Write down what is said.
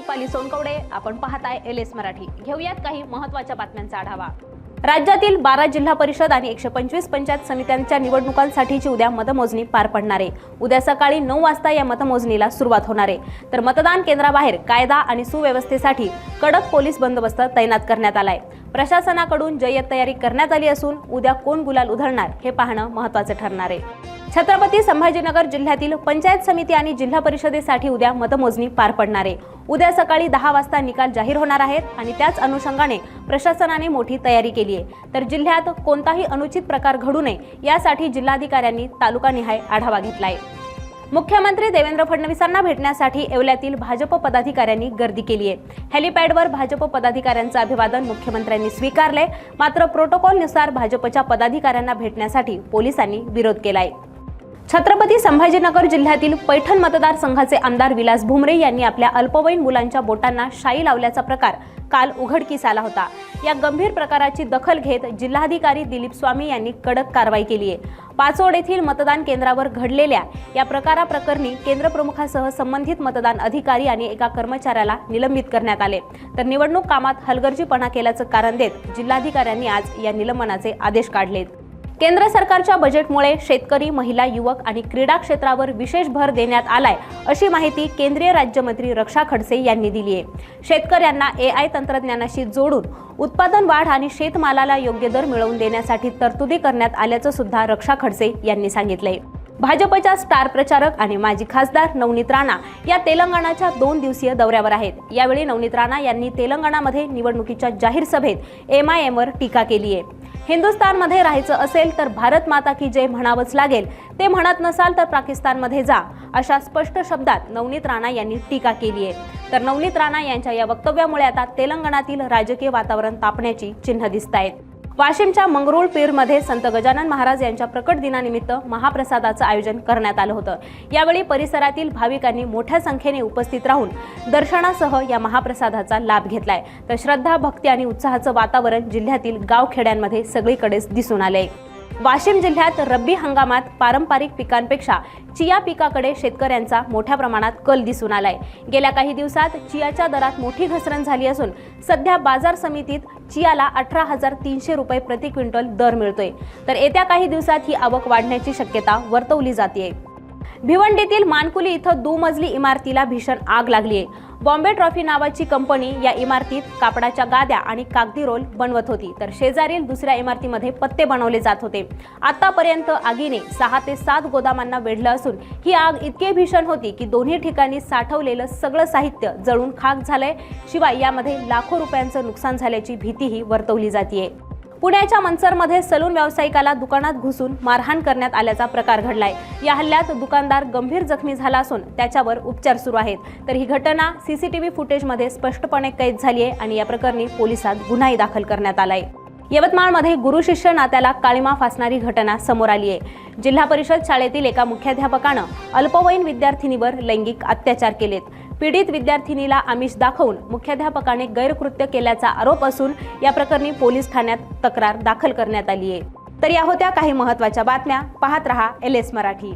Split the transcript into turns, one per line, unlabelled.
दीपाली सोनकवडे आपण पाहताय L S Marathi. घेऊयात काही महत्त्वाच्या बातम्यांचा आढावा. राज्यातील बारा जिल्हा परिषद आणि एकशे पंचवीस पंचायत समित्यांच्या निवडणुकांसाठीची उद्या मतमोजणी पार पडणार आहे. उद्या सकाळी नऊ वाजता या मतमोजणीला सुरुवात होणार आहे. तर मतदान केंद्राबाहेर कायदा आणि सुव्यवस्थेसाठी कडक पोलीस बंदोबस्त तैनात करण्यात आलाय. प्रशासनाकडून जय्यत तयारी करण्यात आली असून उद्या कोण गुलाल उधळणार हे पाहणं महत्वाचं ठरणार आहे. छत्रपती संभाजीनगर जिल्ह्यातील पंचायत समिती आणि जिल्हा परिषदेसाठी उद्या मतमोजणी पार पडणार आहे. उद्या सकाळी दहा वाजता निकाल जाहीर होणार आहेत आणि त्याच अनुषंगाने प्रशासनाने मोठी तयारी केली आहे. तर जिल्ह्यात कोणताही अनुचित प्रकार घडू नये यासाठी जिल्हाधिकाऱ्यांनी तालुकानिहाय आढावा घेतला आहे मुख्यमंत्री देवेंद्र फडणवीसांना भेटण्यासाठी येवल्यातील भाजप पदाधिकाऱ्यांनी गर्दी केली आहे. हेलिपॅडवर भाजप पदाधिकाऱ्यांचं अभिवादन मुख्यमंत्र्यांनी स्वीकारले मात्र प्रोटोकॉलनुसार भाजपच्या पदाधिकाऱ्यांना भेटण्यासाठी पोलिसांनी विरोध केला आहे छत्रपती संभाजीनगर जिल्ह्यातील पैठण मतदारसंघाचे आमदार विलास भुमरे यांनी आपल्या अल्पवयीन मुलांच्या बोटांना शाई लावल्याचा प्रकार काल उघडकीस आला होता. या गंभीर प्रकाराची दखल घेत जिल्हाधिकारी दिलीप स्वामी यांनी कडक कारवाई केली आहे. पाचोड येथील मतदान केंद्रावर घडलेल्या या प्रकाराप्रकरणी केंद्रप्रमुखासह संबंधित मतदान अधिकारी आणि एका कर्मचाऱ्याला निलंबित करण्यात आले. तर निवडणूक कामात हलगर्जीपणा केल्याचं कारण देत जिल्हाधिकाऱ्यांनी आज या निलंबनाचे आदेश काढलेत. केंद्र सरकारच्या बजेटमुळे शेतकरी महिला युवक आणि क्रीडा क्षेत्रावर विशेष भर देण्यात आलाय अशी माहिती केंद्रीय राज्यमंत्री रक्षा खडसे यांनी दिली आहे शेतकऱ्यांना ए आय तंत्रज्ञानाशी जोडून उत्पादन वाढ आणि शेतमालाला योग्य दर मिळवून देण्यासाठी तरतुदी करण्यात आल्याचं सुद्धा रक्षा खडसे यांनी सांगितलंय. भाजपच्या स्टार प्रचारक आणि माजी खासदार नवनीत राणा या तेलंगणाच्या दोन दिवसीय दौऱ्यावर आहेत. यावेळी नवनीत राणा यांनी तेलंगणामध्ये निवडणुकीच्या जाहीर सभेत एम आय एमवर टीका केली आहे हिंदुस्थानमध्ये राहायचं असेल तर भारत माता की जय म्हणावंच लागेल. ते म्हणत नसाल तर पाकिस्तानमध्ये जा अशा स्पष्ट शब्दात नवनीत राणा यांनी टीका केली आहे. तर नवनीत राणा यांच्या या वक्तव्यामुळे आता तेलंगणातील राजकीय वातावरण तापण्याची चिन्ह दिसत आहेत वाशिमच्या मंगरुळ पीरमध्ये संत गजानन महाराज यांच्या प्रकट दिनानिमित्त महाप्रसादाचं आयोजन करण्यात आलं होतं. यावेळी परिसरातील भाविकांनी मोठ्या संख्येने उपस्थित राहून दर्शनासह या महाप्रसादाचा लाभ घेतलाय. तर श्रद्धा भक्ती आणि उत्साहाचं वातावरण जिल्ह्यातील गावखेड्यांमध्ये सगळीकडेच दिसून आलंय. वाशिम जिल्ह्यात रब्बी हंगामात पारंपरिक पिकांपेक्षा चिया पिकाकडे शेतकऱ्यांचा मोठ्या प्रमाणात कल दिसून आलाय. गेल्या काही दिवसात चियाच्या दरात मोठी घसरण झाली असून सध्या बाजार समितीत चियाला अठरा हजार तीनशे रुपये प्रति क्विंटल दर मिळतोय. तर येत्या काही दिवसात ही आवक वाढण्याची शक्यता वर्तवली जाते भिवंडीतील मानकुली इथं दुमजली इमारतीला भीषण आग लागली आहे बॉम्बे ट्रॉफी नावाची कंपनी या इमारतीत कापडाच्या गाद्या आणि कागदी रोल बनवत होती. तर शेजारील दुसऱ्या इमारतीमध्ये पत्ते बनवले जात होते. आतापर्यंत आगीने सहा ते सात गोदामांना वेढलं असून ही आग इतकी भीषण होती की दोन्ही ठिकाणी साठवलेलं सगळं साहित्य जळून खाक झालंय. शिवाय यामध्ये लाखो रुपयांचं नुकसान झाल्याची भीतीही वर्तवली जाते पुण्याच्या मनसरमध्ये सलून व्यावसायिकाला दुकानात घुसून मारहाण करण्यात आल्याचा प्रकार घडलाय. या हल्ल्यात दुकानदार गंभीर जखमी झाला असून त्याच्यावर उपचार सुरू आहेत. तर ही घटना सीसीटीव्ही फुटेजमध्ये स्पष्टपणे कैद झाली आहे आणि या प्रकरणी पोलिसात गुन्हाही दाखल करण्यात आलाय. यवतमाळमध्ये गुरु शिष्य नात्याला काळीमा फासणारी घटना समोर आली आहे जिल्हा परिषद शाळेतील एका मुख्याध्यापकानं अल्पवयीन विद्यार्थिनीवर लैंगिक अत्याचार केलेत. पीडित विद्यार्थिनीला आमिष दाखवून मुख्याध्यापकाने गैरकृत्य केल्याचा आरोप असून या प्रकरणी पोलीस ठाण्यात तक्रार दाखल करण्यात आली आहे तर या होत्या काही महत्त्वाच्या बातम्या पाहत रहा एल एस मराठी.